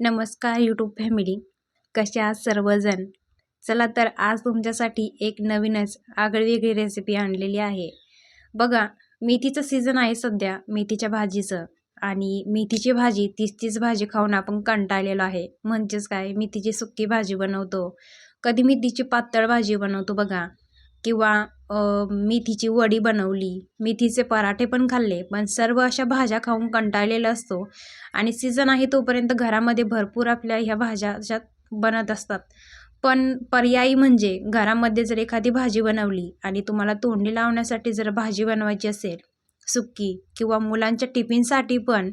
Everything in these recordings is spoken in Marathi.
नमस्कार यूट्यूब फॅमिली कशा आहात सर्वजण? चला तर आज तुमच्यासाठी एक नवीनच आगळीवेगळी रेसिपी आणलेली आहे. बघा मेथीचं सीझन आहे सध्या मेथीच्या भाजीचं. आणि मेथीची भाजी तीच तीच भाजी खाऊन आपण कंटाळलेलो आहे. म्हणजेच काय? मेथीची सुक्की भाजी बनवतो. कधी मेथीची पातळ भाजी बनवतो बघा. किंवा मेथीची वडी बनवली. मेथीचे पराठे पण खाल्ले पण सर्व अशा भाज्या खाऊन कंटाळलेला असतो. आणि सीझन आहे तोपर्यंत घरामध्ये भरपूर आपल्या ह्या भाज्या अशा बनत असतात. पण पर्यायी म्हणजे घरामध्ये जर एखादी भाजी बनवली आणि तुम्हाला तोंडी लावण्यासाठी जर भाजी बनवायची असेल सुक्की किंवा मुलांच्या टिफिनसाठी पण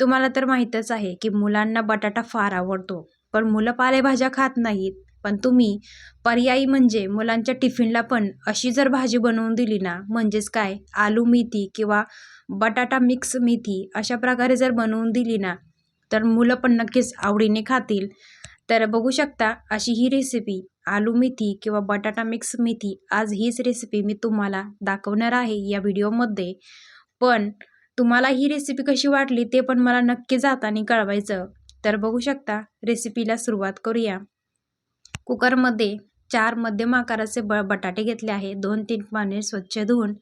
तुम्हाला तर माहीतच आहे की मुलांना बटाटा फार आवडतो. पण मुलं पालेभाज्या खात नाहीत. पण तुम्ही पर्यायी म्हणजे मुलांच्या टिफिनला पण अशी जर भाजी बनवून दिली ना म्हणजेच काय? आलू मेथी किंवा बटाटा मिक्स मेथी अशा प्रकारे जर बनवून दिली ना तर मुलं पण नक्कीच आवडीने खातील. तर बघू शकता अशी ही रेसिपी आलू मेथी किंवा बटाटा मिक्स मेथी आज हीच रेसिपी मी तुम्हाला दाखवणार आहे या व्हिडिओमध्ये. पण तुम्हाला ही रेसिपी कशी वाटली ते पण मला नक्की जाताना कळवायचं. तर बघू शकता रेसिपीला सुरुवात करूया. कुकरमध्ये चार मध्यम आकाराचे ब बटाटे घेतले आहे. दोन तीन पाने स्वच्छ धुवून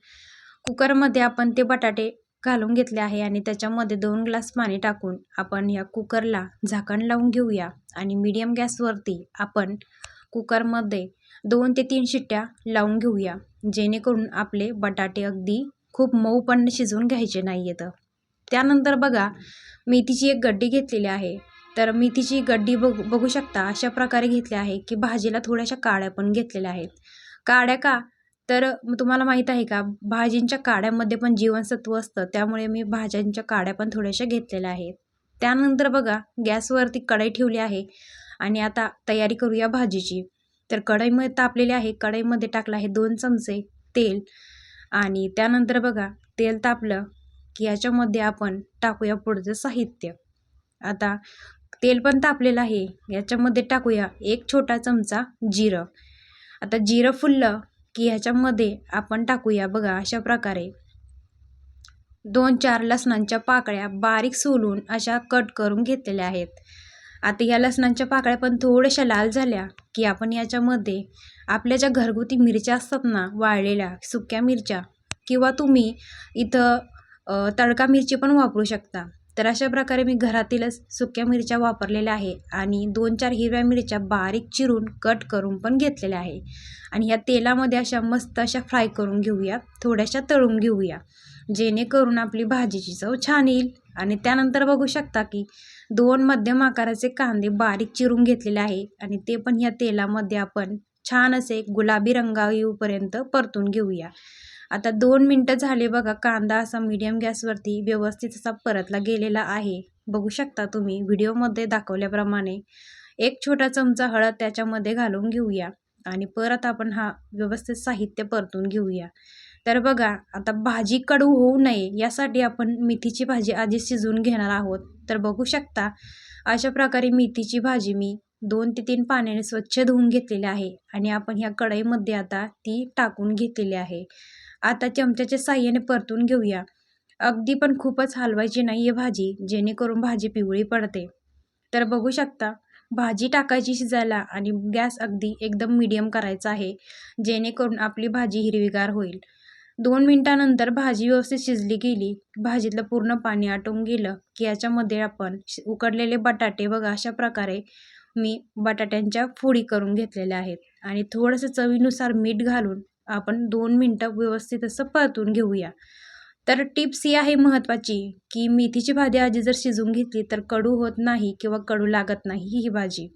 कुकरमध्ये आपण ते बटाटे घालून घेतले आहे आणि त्याच्यामध्ये दोन ग्लास पाणी टाकून आपण या कुकरला झाकण लावून घेऊया आणि मीडियम गॅसवरती आपण कुकरमध्ये दोन ते तीन शिट्ट्या लावून घेऊया जेणेकरून आपले बटाटे अगदी खूप मऊ पण शिजवून घ्यायचे नाही आहेत त्यानंतर बघा मेथीची एक गड्डी घेतलेली आहे. तर मेथीची गड्डी बघ बघू शकता अशा प्रकारे घेतली आहे की भाजीला थोड्याशा काड्या पण घेतलेल्या आहेत. काड्या का? तर तुम्हाला माहीत आहे का भाजींच्या काड्यामध्ये पण जीवनसत्व असतं त्यामुळे मी भाज्यांच्या काड्या पण थोड्याशा घेतलेल्या आहेत. त्यानंतर बघा गॅसवरती कढई ठेवली आहे आणि आता तयारी करूया भाजीची. तर कढईमध्ये तापलेली आहे कढईमध्ये टाकलं आहे दोन चमचे तेल आणि त्यानंतर बघा तेल तापलं की याच्यामध्ये आपण टाकूया पुढचं साहित्य. आता तेल पण तापलेलं आहे. याच्यामध्ये टाकूया एक छोटा चमचा जिरं. आता जिरं फुललं की ह्याच्यामध्ये आपण टाकूया बघा अशा प्रकारे. दोन चार लसणांच्या पाकळ्या बारीक सोलून अशा कट करून घेतलेल्या आहेत. आता या लसणांच्या पाकळ्या पण थोड्याशा लाल झाल्या की आपण याच्यामध्ये आपल्या ज्या घरगुती मिरच्या असतात ना वाळलेल्या सुक्या मिरच्या किंवा तुम्ही इथं तडका मिरची पण वापरू शकता. तर अशा प्रकारे मी घरातीलच सुक्या मिरच्या वापरलेल्या आहे आणि दोन चार हिरव्या मिरच्या बारीक चिरून कट करून पण घेतलेल्या आहे. आणि ह्या तेलामध्ये अशा मस्त अशा फ्राय करून घेऊया थोड्याशा तळून घेऊया जेणेकरून आपली भाजीची चव छान येईल. आणि त्यानंतर बघू शकता की दोन मध्यम आकाराचे कांदे बारीक चिरून घेतलेले आहे आणि ते पण ह्या तेलामध्ये आपण छान असे गुलाबी रंगा येऊपर्यंत परतून घेऊया. आता दोन मिनटं झाले बघा कांदा असा मीडियम गॅसवरती व्यवस्थित असा परतला गेलेला आहे. बघू शकता तुम्ही व्हिडिओमध्ये दाखवल्याप्रमाणे एक छोटा चमचा हळद त्याच्यामध्ये घालून घेऊया आणि परत आपण हा व्यवस्थित साहित्य परतून घेऊया. तर बघा आता भाजी कडू होऊ नये यासाठी आपण मेथीची भाजी आधी शिजवून घेणार आहोत. तर बघू शकता अशा प्रकारे मेथीची भाजी मी दोन ते तीन पाण्याने स्वच्छ धुवून घेतलेली आहे आणि आपण ह्या कढईमध्ये आता ती टाकून घेतलेली आहे. आता चमच्याच्या साह्याने परतून घेऊया. अगदी पण खूपच हलवायची नाही आहे भाजी जेणेकरून भाजी पिवळी पडते. तर बघू शकता भाजी टाकायची शिजायला आणि गॅस अगदी एकदम मीडियम करायचा आहे जेणेकरून आपली भाजी हिरवीगार होईल. दोन मिनटानंतर भाजी व्यवस्थित शिजली गेली भाजीतलं पूर्ण पाणी आटून गेलं की याच्यामध्ये आपण शि- उकडलेले बटाटे बघा अशा प्रकारे मी बटाट्यांच्या फोडी करून घेतलेल्या आहेत. आणि थोडंसं चवीनुसार मीठ घालून आपण दोन मिनटं व्यवस्थित असं परतून घेऊया. तर टिप्स ही आहे महत्त्वाची की मेथीची भाजी आधी जर शिजवून घेतली तर कडू होत नाही किंवा कडू लागत नाही ही भाजी.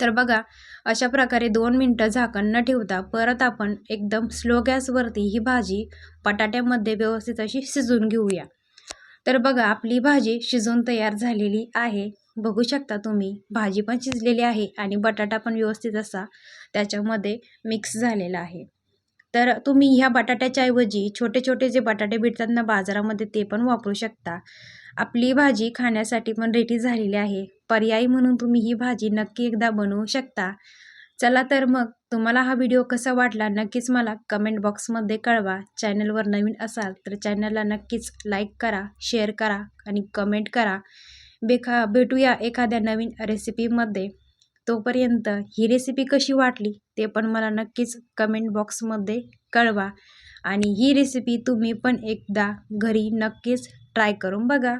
तर बघा अशा प्रकारे दोन मिनटं झाकण न ठेवता परत आपण एकदम स्लो गॅसवरती ही भाजी बटाट्यामध्ये व्यवस्थित अशी शिजून घेऊया. तर बघा आपली भाजी शिजवून तयार झालेली आहे. बघू शकता तुम्ही भाजी पण शिजलेली आहे आणि बटाटा पण व्यवस्थित असा त्याच्यामध्ये मिक्स झालेला आहे. तर तुम्ही ह्या बटाट्याच्या ऐवजी छोटे छोटे जे बटाटे भेटतात ना बाजारामध्ये ते पण वापरू शकता. आपली भाजी खाण्यासाठी पण रेडी झालेली आहे. पर्यायी म्हणून तुम्ही ही भाजी नक्की एकदा बनवू शकता. चला तर मग तुम्हाला हा व्हिडिओ कसा वाटला नक्कीच मला कमेंट बॉक्समध्ये कळवा. चॅनलवर नवीन असाल तर चॅनलला नक्कीच लाईक करा शेअर करा आणि कमेंट करा. बेखा भेटूया एखाद्या नवीन रेसिपीमध्ये. तोपर्यंत ही रेसिपी कशी वाटली ते पण मला नक्कीच कमेंट बॉक्समध्ये कळवा. आणि ही रेसिपी तुम्ही पण एकदा घरी नक्कीच ट्राय करून बघा.